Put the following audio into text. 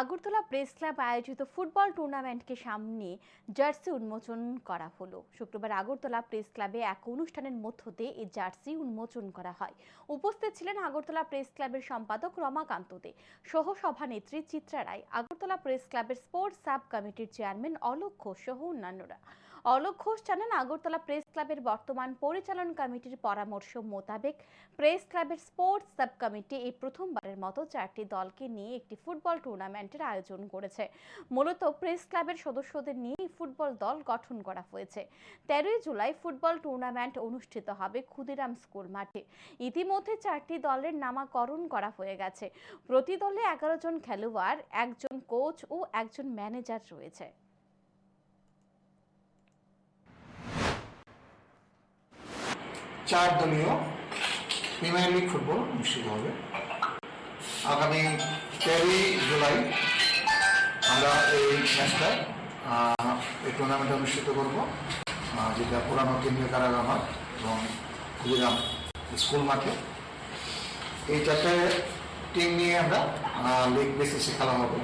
Agartala press club আয়োজিত football টুর্নামেন্টকে সামনে জার্সি উন্মোচন করা হলো। শুক্রবার আগরতলা প্রেস ক্লাবে এক অনুষ্ঠানের মধ্য দিয়ে এই জার্সি উন্মোচন করা হয়। উপস্থিত ছিলেন আগরতলা প্রেস ক্লাবের সম্পাদক রমাকান্ত দে। সহ সভানেত্রী চিত্রা রায়। আগরতলা প্রেস ক্লাবের স্পোর্টস সাব কমিটির চেয়ারম্যান অলোক ঘোষ সহ অন্যান্যরা। অলোক ঘোষ জানান, আগরতলা প্রেস ক্লাবের বর্তমান পরিচালন কমিটির পরামর্শ মোতাবেক প্রেস ক্লাবের স্পোর্টস সাব কমিটি এই প্রথমবারের মতো চারটি দলকে নিয়ে একটি ফুটবল টুর্নামেন্টের আয়োজন করেছে। মূলত প্রেস ক্লাবের সদস্যদের নিয়ে ফুটবল দল গঠন করা হয়েছে। তেরোই জুলাই ফুটবল টুর্নামেন্ট অনুষ্ঠিত হবে ক্ষুদিরাম স্কুল মাঠে। ইতিমধ্যে চারটি দলের নামাকরণ করা হয়ে গেছে। প্রতি দলে এগারো জন খেলোয়াড়, একজন কোচ ও একজন ম্যানেজার রয়েছে। চার দলীয় প্রিমিয়ার লিগ ফুটবল অনুষ্ঠিত হবে। আগামী তেরোই জুলাই আমরা এই ম্যাচটা এই টুর্নামেন্ট অনুষ্ঠিত করব যেটা পুরানো কেন্দ্রীয় কারাগার মাঠ এবং ক্ষুদিরাম স্কুল মাঠে। এই চারটে টিম নিয়ে আমরা লিগ বেসিসে খেলা হবে।